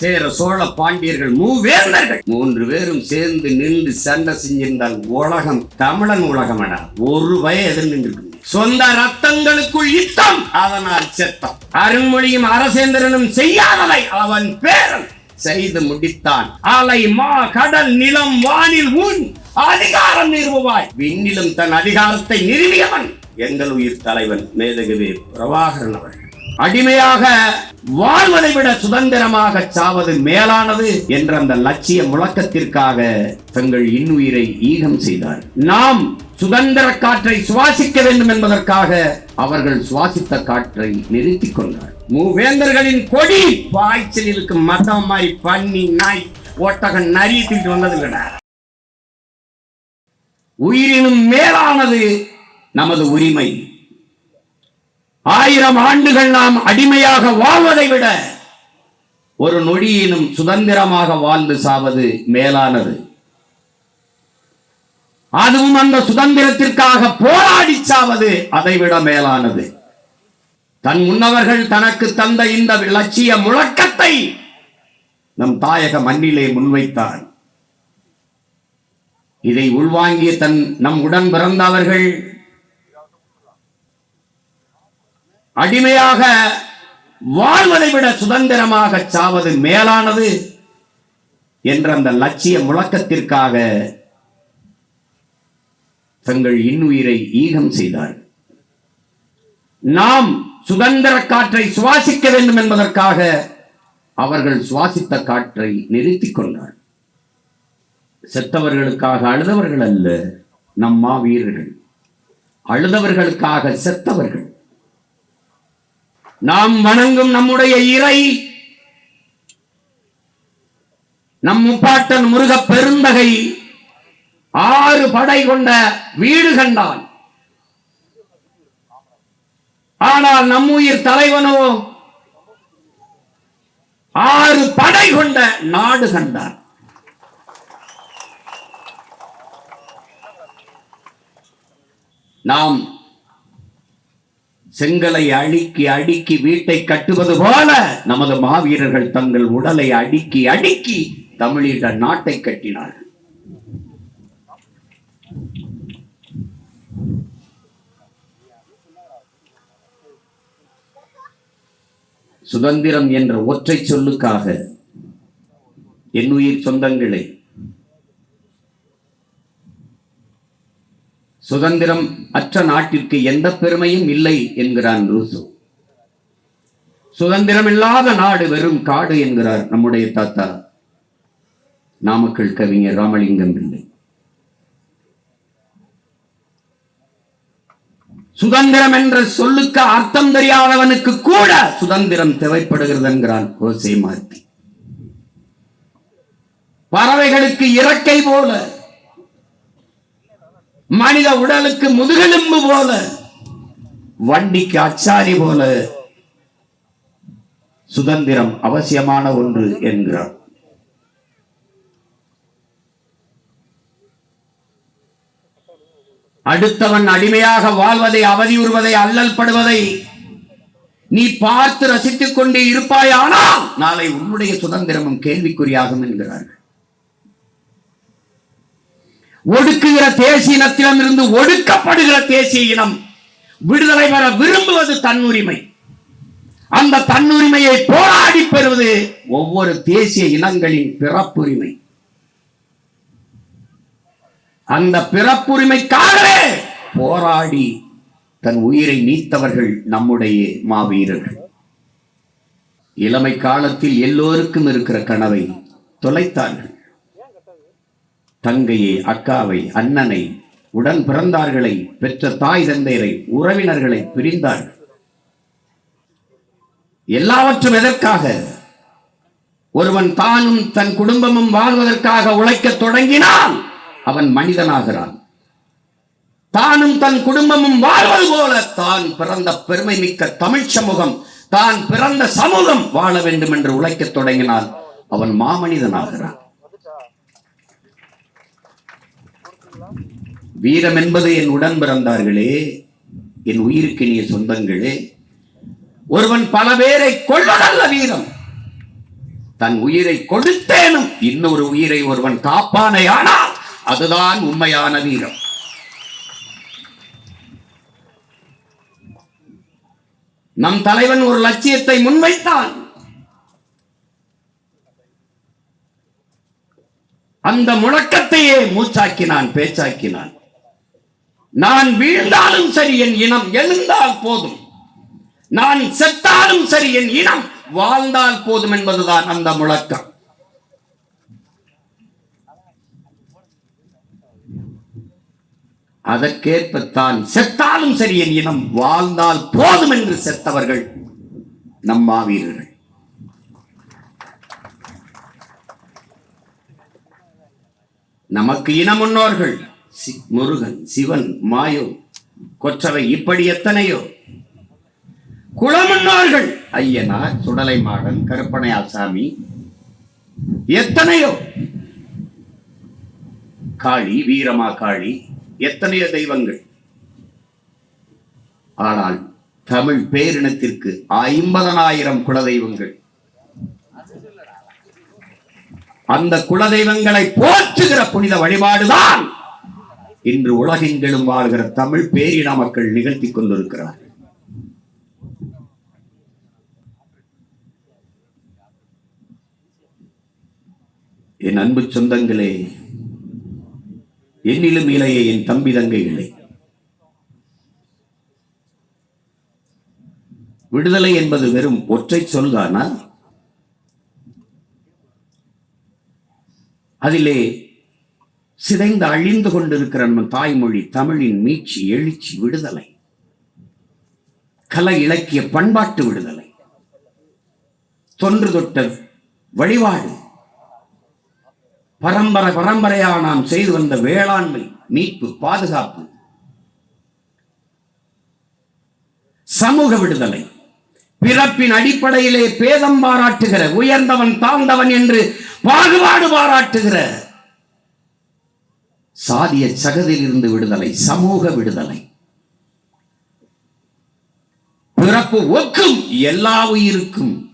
சேர சோழ பாண்டியர்கள் மூவேந்தர்கள். மூன்று பேரும் சேர்ந்து நின்று சண்டை செஞ்சிருந்தால் உலகம் தமிழன் உலகம் என. ஒரு பய எதிர் சொந்த ரத்தங்களுக்குள் யுத்தம் அதனால் செத்தம். அருண்மொழியும் அரசேந்திரனும் செய்யாததை அவன் பேரன் செய்து முடித்தான். அலை மா கடல் நிலம் வானில் உன் அதிகாரம் நிறுவாய் விண்ணிலும் தன் அதிகாரத்தை நிறுவியவன். எங்கள் உயிர் தலைவன் மேதகுவே பிரபாகரன் அவர்கள். அடிமையாக வாழ்வதை விட சுதந்திரமாக சாவது மேலானது என்ற அந்த லட்சிய முழக்கத்திற்காக தங்கள் இன்னுயிரை ஈகம் செய்தார். நாம் சுதந்திர காற்றை சுவாசிக்க வேண்டும் என்பதற்காக அவர்கள் சுவாசித்த காற்றை நிறுத்திக் கொண்டார். மூவேந்தர்களின் கொடி பாய்ச்சலிற்கு மதம் மாதிரி பண்ணி நாய் ஒட்டகன் நரி தூக்கிட்டு வந்தது கிடையாது உயிரினும் மேலானது நமது உரிமை. ஆயிரம் ஆண்டுகள் நாம் அடிமையாக வாழ்வதை விட ஒரு நொடியிலும் சுதந்திரமாக வாழ்ந்து சாவது மேலானது. அதுவும் அந்த சுதந்திரத்திற்காக போராடி சாவது அதைவிட மேலானது. தன் முன்னவர்கள் தனக்கு தந்த இந்த லட்சிய முழக்கத்தை நம் தாயக மண்ணிலே முன்வைத்தார் இதை உள்வாங்கிய தன் நம் உடன் பிறந்தவர்கள் அடிமையாக வாழ்வதை விட சுதந்திரமாக சாவது மேலானது என்ற அந்த லட்சிய முழக்கத்திற்காக தங்கள் இன்னுயிரை ஈகம் செய்தார். நாம் சுதந்திர காற்றை சுவாசிக்க வேண்டும் என்பதற்காக அவர்கள் சுவாசித்த காற்றை நிறுத்திக் கொண்டார். செத்தவர்களுக்காக அழுதவர்கள் அல்ல நம் மாவீரர்கள் அழுதவர்களுக்காக செத்தவர்கள். நாம் வணங்கும் நம்முடைய இறை. நம் முப்பாட்டன் முருக பெருந்தகை ஆறு படை கொண்ட வீடு கண்டான். ஆனால் நம்முயிர் தலைவனோ ஆறு படை கொண்ட நாடு கண்டான். நாம் செங்கலை அடுக்கி அடுக்கி வீட்டை கட்டுவது போல நமது மாவீரர்கள் தங்கள் உடலை அடுக்கி அடுக்கி தமிழீழ நாட்டை கட்டினார்கள். சுதந்திரம் என்ற ஒற்றை சொல்லுக்காக என்னுயிர் சொந்தங்களை சுதந்திரம் அற்ற நாட்டிற்கு எந்த பெருமையும் இல்லை என்கிறான் ரூசோ. சுதந்திரம் இல்லாத நாடு வெறும் காடு என்கிறார் நம்முடைய தாத்தா. நாமக்கல் கவிஞர் ராமலிங்கம் பிள்ளை. சுதந்திரம் என்ற சொல்லுக்கு அர்த்தம் தெரியாதவனுக்கு கூட சுதந்திரம் தேவைப்படுகிறது என்கிறான் கோசை மாத்தி பறவைகளுக்கு இறக்கை போல மனித உடலுக்கு முதுகெலும்பு போல வண்டிக்கு அச்சாரி போல. சுதந்திரம் அவசியமான ஒன்று என்கிறார். அடுத்தவன் அடிமையாக வாழ்வதை அவதியுறுவதை அல்லல் படுவதை நீ பார்த்து ரசித்துக் கொண்டே இருப்பாயானால் நாளை உன்னுடைய சுதந்திரமும் கேள்விக்குறியாகும் என்கிறார்கள். ஒடுக்குகிற தேசிய இனத்திடம் இருந்து ஒடுக்கப்படுகிற தேசிய இனம் விடுதலை பெற விரும்புவது தன்னுரிமை. அந்த தன்னுரிமையை போராடி பெறுவது ஒவ்வொரு தேசிய இனங்களின் பிறப்புரிமை. அந்த பிறப்புரிமைக்காகவே போராடி தன் உயிரை நீத்தவர்கள் நம்முடைய மாவீரர்கள். இளமை காலத்தில் எல்லோருக்கும் இருக்கிற கனவை தொலைத்தார்கள். தங்கையை அக்காவை அண்ணனை உடன் பிறந்தார்களை பெற்ற தாய் தந்தையரை உறவினர்களை பிரிந்தார்கள் எல்லாவற்றும் எதற்காக? ஒருவன் தானும் தன் குடும்பமும் வாழ்வதற்காக உழைக்க தொடங்கினால் அவன் மனிதனாகிறான். தானும் தன் குடும்பமும் வாழ்வது போல தான் பிறந்த பெருமை மிக்க தமிழ் சமூகம் தான் பிறந்த சமூகம் வாழ வேண்டும் என்று உழைக்கத் தொடங்கினால் அவன் மாமனிதனாகிறான். வீரம் என்பது என் உடன் பிறந்தார்களே என் உயிருக்கினிய சொந்தங்களே. ஒருவன் பல பேரை கொள்வதல்ல வீரம். தன் உயிரை கொடுத்தேனும் இன்னொரு உயிரை ஒருவன் காப்பானையானால் அதுதான் உண்மையான வீரம். நம் தலைவன் ஒரு லட்சியத்தை முன்வைத்தான். அந்த முழக்கத்தையே மூச்சாக்கினான் பேச்சாக்கினான். நான் வீழ்ந்தாலும் சரி என் இனம் எழுந்தால் போதும். நான் செத்தாலும் சரி என் இனம் வாழ்ந்தால் போதும் என்பதுதான் அந்த முழக்கம். அதற்கேற்பத்தான் செத்தாலும் சரி என் இனம் வாழ்ந்தால் போதும் என்று செத்தவர்கள் நம் மாவீரர்கள். நமக்கு இன முன்னோர்கள். முருகன் சிவன் மாயோ கொற்றவை இப்படி எத்தனையோ? குளமன்னார்கள் ஐயனா சுடலை மாடன் கருப்பனை ஆசாமி எத்தனையோ? காளி வீரமா காளி எத்தனையோ தெய்வங்கள். ஆனால் தமிழ் பேரினத்திற்கு ஐம்பதனாயிரம் குலதெய்வங்கள். அந்த குலதெய்வங்களை போற்றுகிற புனித வழிபாடுதான் இன்று உலகெங்கிலும் வாழ்கிற தமிழ் பேரின மக்கள் நிகழ்த்தி கொண்டிருக்கிறார்கள். என் அன்பு சொந்தங்களே என்னிலும் இளைய என் தம்பி தங்கைகளே விடுதலை என்பது வெறும் ஒற்றை சொல்தானா அதிலே சிதைந்து அழிந்து கொண்டிருக்கிற நம்ம தாய்மொழி தமிழின் மீட்சி எழுச்சி விடுதலை. கலை இலக்கிய பண்பாட்டு விடுதலை. தொன்று தொட்ட வழிபாடு. பரம்பரை பரம்பரையாக நாம் செய்து வந்த வேளாண்மை மீட்பு பாதுகாப்பு. சமூக விடுதலை. பிறப்பின் அடிப்படையிலே பேதம் பாராட்டுகிற உயர்ந்தவன் தாழ்ந்தவன் என்று பாகுபாடு பாராட்டுகிற சாதிய சகதியிலிருந்து விடுதலை சமூக விடுதலை. பிறப்பு ஒக்கும் எல்லா உயிருக்கும்.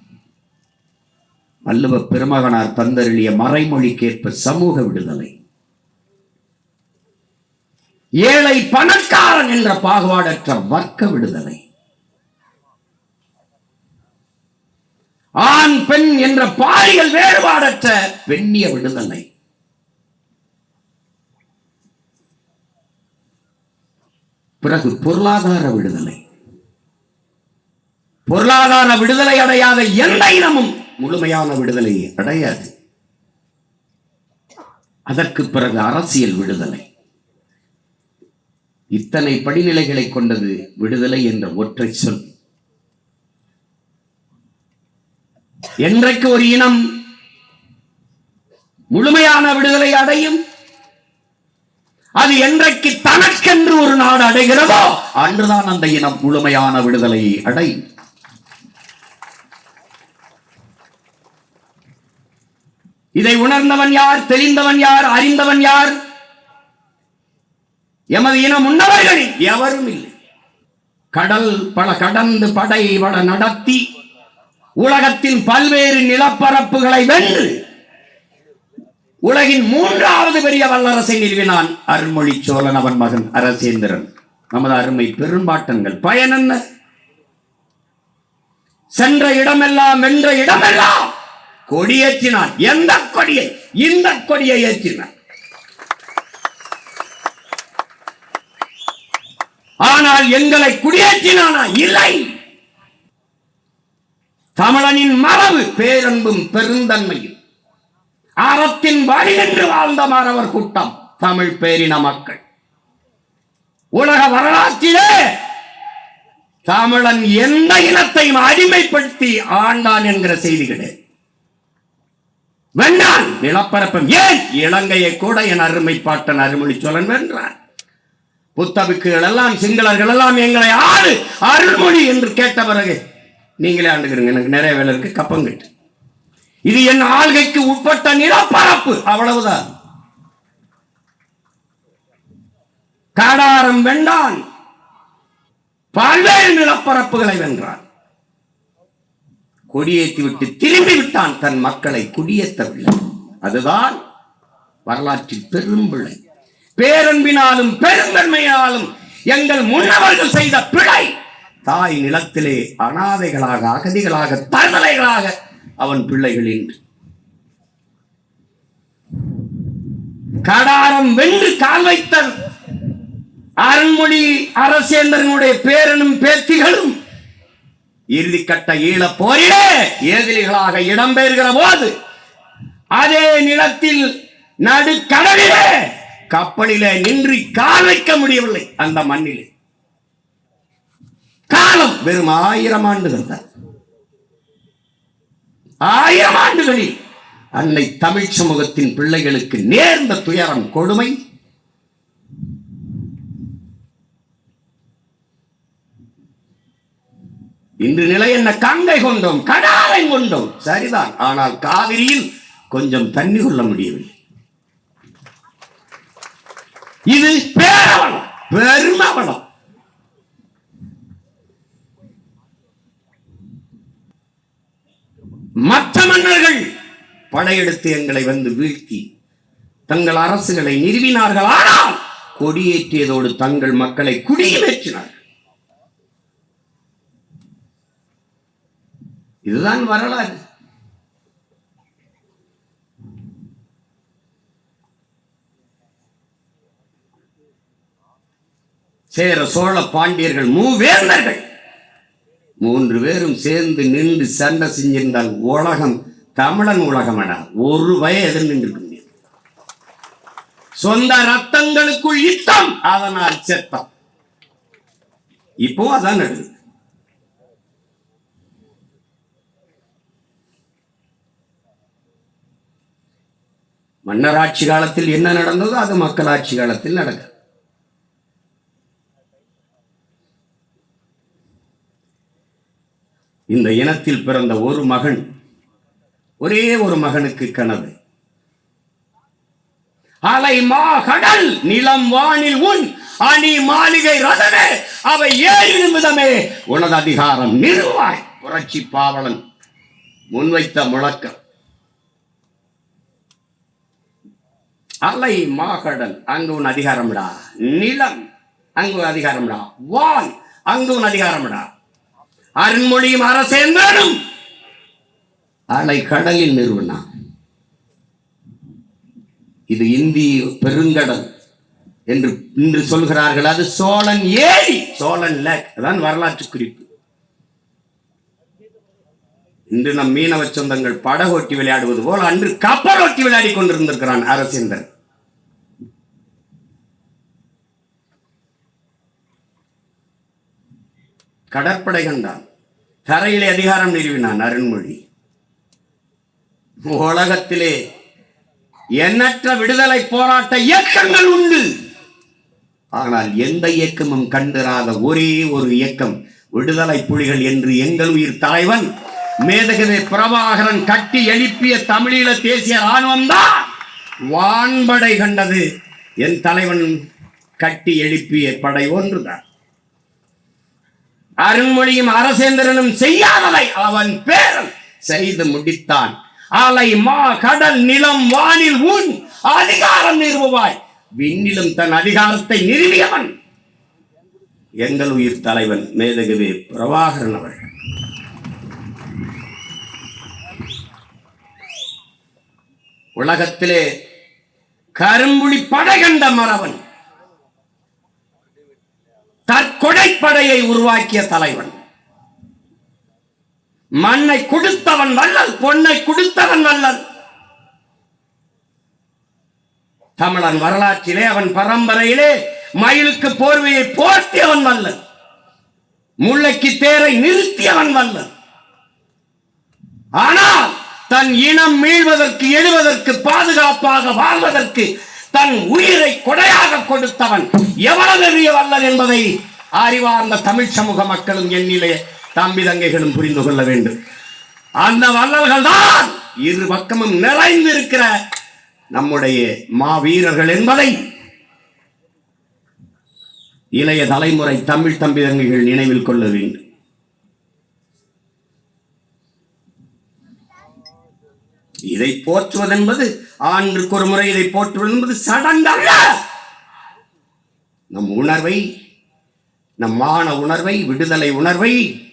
வல்லுவ பெருமகனார் தந்தருளிய மறைமொழிக்கேற்ப சமூக விடுதலை. ஏழை பணக்காரன் என்ற பாகுபாடற்ற வர்க்க விடுதலை. ஆண் பெண் என்ற பாலியல் வேறுபாடற்ற பெண்ணிய விடுதலை. பிறகு பொருளாதார விடுதலை. பொருளாதார விடுதலை அடையாத எந்த இனமும் முழுமையான விடுதலை அடையாது. அதற்கு பிறகு அரசியல் விடுதலை. இத்தனை படிநிலைகளை கொண்டது விடுதலை என்ற ஒற்றை சொல். என்றைக்கு ஒரு இனம் முழுமையான விடுதலை அடையும்? அது என்றைக்கு தனக்கென்று ஒரு நாடு அடைகிறதோ அன்றுதான் அந்த இனம் முழுமையான விடுதலை அடை இதை உணர்ந்தவன் யார்? தெரிந்தவன் யார்? அறிந்தவன் யார்? எமது இனம் உன்னவர்களில் எவரும் இல்லை. கடல் பல கடந்து படை பல நடத்தி உலகத்தின் பல்வேறு நிலப்பரப்புகளை வென்று உலகின் மூன்றாவது பெரிய வல்லரசை நிறுவினான் அருள்மொழி சோழன் அவன் மகன் அரசேந்திரன். நமது அருமை பெரும்பாட்டங்கள் பயன் என்ன? சென்ற இடமெல்லாம் வென்ற இடமெல்லாம் கொடியேற்றினான் எந்த கொடியை? இந்த கொடியை ஏற்றினான். ஆனால் எங்களை குடியேற்றினானா? இல்லை. தமிழனின் மரபு பேரன்பும் பெருந்தன்மையும். அறத்தின் வழி என்று வாழ்ந்த மாணவர் கூட்டம் தமிழ் பேரின மக்கள். உலக வரலாற்றிலே தமிழன் எந்த இனத்தையும் அடிமைப்படுத்தி ஆண்டான் என்கிற செய்திகளே. வென்றான் நிலப்பரப்பம். ஏன்? இலங்கையை கூட என் அருமை பாட்டன் அருமொழி சோழன் வென்றான் புத்தபிக்குகள் எல்லாம் சிங்களர்கள் எல்லாம் எங்களை ஆறு அருள்மொழி என்று கேட்ட பிறகு நீங்களே ஆண்டுகிறீங்க எனக்கு நிறைய வேலை இருக்கு. கப்பங்கிட்டு இது என் ஆள்கைக்கு உட்பட்ட நிலப்பரப்பு. அவ்வளவுதான். காடாரம் வென்றான். பல்வேறு நிலப்பரப்புகளை வென்றான். கொடியேற்றி விட்டு திரும்பி விட்டான் தன் மக்களை குடியேற்றவில்லை. அதுதான் வரலாற்றில் பெரும்பிழை பேரன்பினாலும் பெருந்தன்மையாலும் எங்கள் முன்னவர்கள் செய்த பிழை. தாய் நிலத்திலே அனாதைகளாக அகதிகளாக தருதலைகளாக அவன் பிள்ளைகளின் கடாரம் வென்று கால் வைத்த அருண்மொழி அரசேந்திரனுடைய பேரனும் பேத்திகளும் இறுதிக்கட்ட ஈழ போரிலே ஏதிலிகளாக இடம்பெறுகிற போது அதே நிலத்தில் நடுக்கடலிலே கப்பலிலே நின்று கால் வைக்க முடியவில்லை அந்த மண்ணிலே. காலம் வெறும் ஆயிரம் ஆண்டுகள் தான். ஆயிரம் ஆண்டுகளில் அன்னை தமிழ் சமூகத்தின் பிள்ளைகளுக்கு நேர்ந்த துயரம் கொடுமை. இன்று நிலை என்ன? கங்கை கொண்டோம் கடாரை கொண்டோம். சரிதான். ஆனால் காவிரியில் கொஞ்சம் தண்ணி கொள்ள முடியவில்லை. இது பேரவளம் பெருமவளம். மற்ற மன்னர்கள் படையெடுத்து எங்களை வந்து வீழ்த்தி தங்கள் அரசுகளை நிறுவினார்கள். ஆனால் கொடியேற்றியதோடு தங்கள் மக்களை குடியேற்றினார்கள். இதுதான் வரலாறு. சேர சோழ பாண்டியர்கள் மூவேந்தர்கள் மூன்று பேரும் சேர்ந்து நின்று சண்டை செஞ்சிருந்தால் உலகம் தமிழன் உலகம் என. ஒரு வய எதிர் நின்று சொந்த ரத்தங்களுக்குள் யுத்தம் அதனால் செத்தம். இப்போ அதான் நடக்குது. மன்னராட்சி காலத்தில் என்ன நடந்ததோ அது மக்களாட்சி காலத்தில் நடக்கும் இந்த இனத்தில் பிறந்த ஒரு மகன் ஒரே ஒரு மகனுக்கு கனவு. அலை மா கடல் நிலம் வானில் உன் அணி மாளிகை ரதமே அவை ஏழு நிமிடமே உனது அதிகாரம் நிறுவாய் புரட்சி பாவலன். முன்வைத்த முழக்கம். அலை மாகடல் அங்கு உன் அதிகாரம்டா. நிலம் அங்கு அதிகாரம்டா. வான் அங்கு உன் அதிகாரம்டா. அருண்மொழியும் அரசேந்திரனும் அலை கடலில் நிறுவனம் இது இந்திய பெருங்கடல் என்று இன்று சொல்கிறார்கள். அது சோழன் ஏரி. சோழன் லேக். அதான் வரலாற்று குறிப்பு. இன்று நம் மீனவ சொந்தங்கள் படகோட்டி விளையாடுவது போல் அன்று கப்பலோட்டி விளையாடி கொண்டிருந்திருக்கிறான் அரசேந்தர் கடற்படை கண்டான் தரையிலே அதிகாரம் நிறுவினான் அருண்மொழி. உலகத்திலே எண்ணற்ற விடுதலை போராட்ட இயக்கங்கள் உண்டு. ஆனால் எந்த இயக்கமும் கண்டிராத ஒரே ஒரு இயக்கம் விடுதலை புலிகள் என்று எங்கள் உயிர் தலைவன் மேதகவே பிரபாகரன் கட்டி எழுப்பிய தமிழீழ தேசிய ராணுவம் தான். வான்படை கண்டது. என் தலைவன் கட்டி எழுப்பிய படை ஒன்றுதான். அருண்மொழியும் அரசேந்திரனும் செய்யாததை அவன் பேரன் செய்து முடித்தான். அலை மா கடல் நிலம் வானில் உன் அதிகாரம் நிறுவுவாய். விண்ணிலும் தன் அதிகாரத்தை நிறுவியவன். எங்கள் உயிர் தலைவன் மேதகவே பிரபாகரன் அவர்கள். உலகத்திலே கரும்புலி படை கண்ட தற்கொலை படையை உருவாக்கிய தலைவன். மண்ணை கொடுத்தவன் வல்லல் பொன்னை கொடுத்தவன் வல்லல் தமிழன் வரலாற்றிலே அவன் பரம்பரையிலே மயிலுக்கு போர்வையை போர்த்தியவன் வல்லன் முல்லைக்கு தேரை நிறுத்தியவன் வல்லன் ஆனால் தன் இனம் மீள்வதற்கு எழுவதற்கு பாதுகாப்பாக வாழ்வதற்கு தன் உயிரை கொடையாக கொடுத்தவன் எவ்வளவு பெரிய வல்லன் என்பதை அறிவார்ந்த தமிழ் சமூக மக்களும் எண்ணிலே தம்பி தங்கைகளும் புரிந்து கொள்ள வேண்டும். அந்த வல்லல்கள் தான் இரு பக்கமும் நிறைந்திருக்கிற நம்முடைய மாவீரர்கள் என்பதை இளைய தலைமுறை தமிழ் தம்பி தங்கைகள் நினைவில் கொள்ள வேண்டும். இதை போற்றுவதென்பது ஆண்டுக்கு ஒரு முறை இதை போற்றுவது என்பது சடங்கல்ல! நம் உணர்வை நம் மான உணர்வை விடுதலை உணர்வை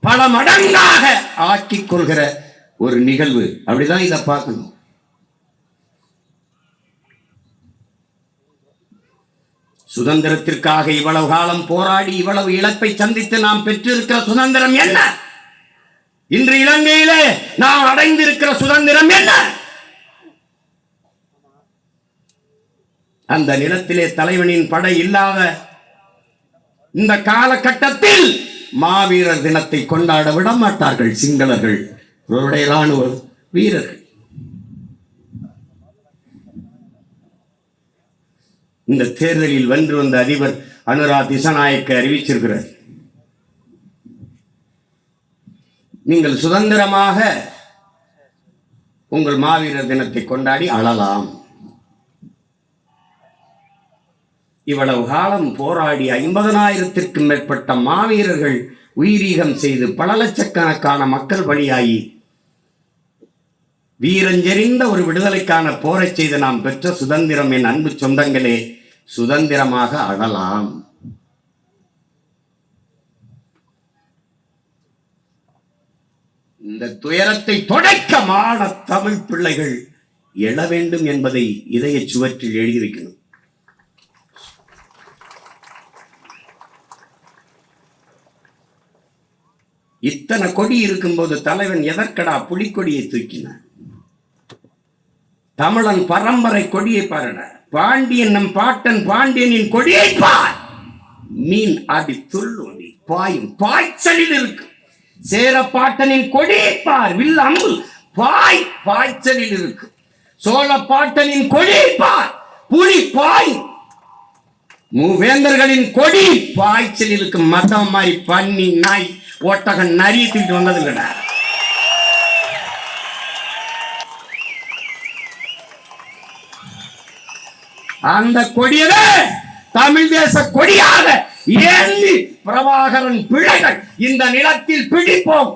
பல மடங்காக ஆக்கிக் கொள்கிற ஒரு நிகழ்வு. அப்படிதான் இதை பார்க்கணும். சுதந்திரத்திற்காக இவ்வளவு காலம் போராடி இவ்வளவு இழப்பை சந்தித்து நாம் பெற்றிருக்கிற சுதந்திரம் என்ன? இன்று இலங்கையிலே நாம் அடைந்திருக்கிற சுதந்திரம் என்ன? அந்த நிலத்திலே தலைவனின் படை இல்லாத இந்த காலகட்டத்தில் மாவீரர் தினத்தை கொண்டாட விட மாட்டார்கள் சிங்களர்கள். இவருடைய ராணுவ வீரர்கள். இந்த தேர்தலில் வென்று வந்த அதிபர் அனுரா திசநாயக்க அறிவிச்சிருக்கிறார். நீங்கள் சுதந்திரமாக உங்கள் மாவீரர் தினத்தை கொண்டாடி அழலாம். இவ்வளவு காலம் போராடி ஐம்பதனாயிரத்திற்கும் மேற்பட்ட மாவீரர்கள் உயிரீகம் செய்து பல லட்சக்கணக்கான மக்கள் பலியாகி வீரஞ்செறிந்த ஒரு விடுதலைக்கான போரை செய்து நாம் பெற்ற சுதந்திரம் என் அன்பு சொந்தங்களே சுதந்திரமாக அழலாம். இந்த துயரத்தை தொடக்க மாட தமிழ் பிள்ளைகள் எழ வேண்டும் என்பதை இதய சுவற்றில் எழுதி வைக்கணும் இத்தனை கொடி இருக்கும்போது தலைவன் எதற்கடா புலிக்கொடியை தூக்கினான்? தமிழன் பரம்பரை கொடியை பாருட. பாண்டியன் நம் பாட்டன் பாண்டியனின் கொடியை பார். மீன் அடி துள்ளுண்டி பாயும் பாய்ச்சலில் இருக்கு. சேரப்பாட்டனின் பாட்டனின் பார் வில் அம்பு பாய் பாய்ச்சலில் இருக்கு. சோழ பாட்டனின் கொடிப்பார் புலி பாய். மூவேந்தர்களின் கொடி பாய்ச்சல் இருக்கு. மதம் மாதிரி பன்னி நாய் ஒட்டகம் நரி தூக்கிட்டு வந்தது கிடையாது அந்த கொடியவே தமிழ் தேச கொடியாக ஏந்தி பிரபாகரன் பிள்ளைகள் இந்த நிலத்தில் பிடிப்போம்.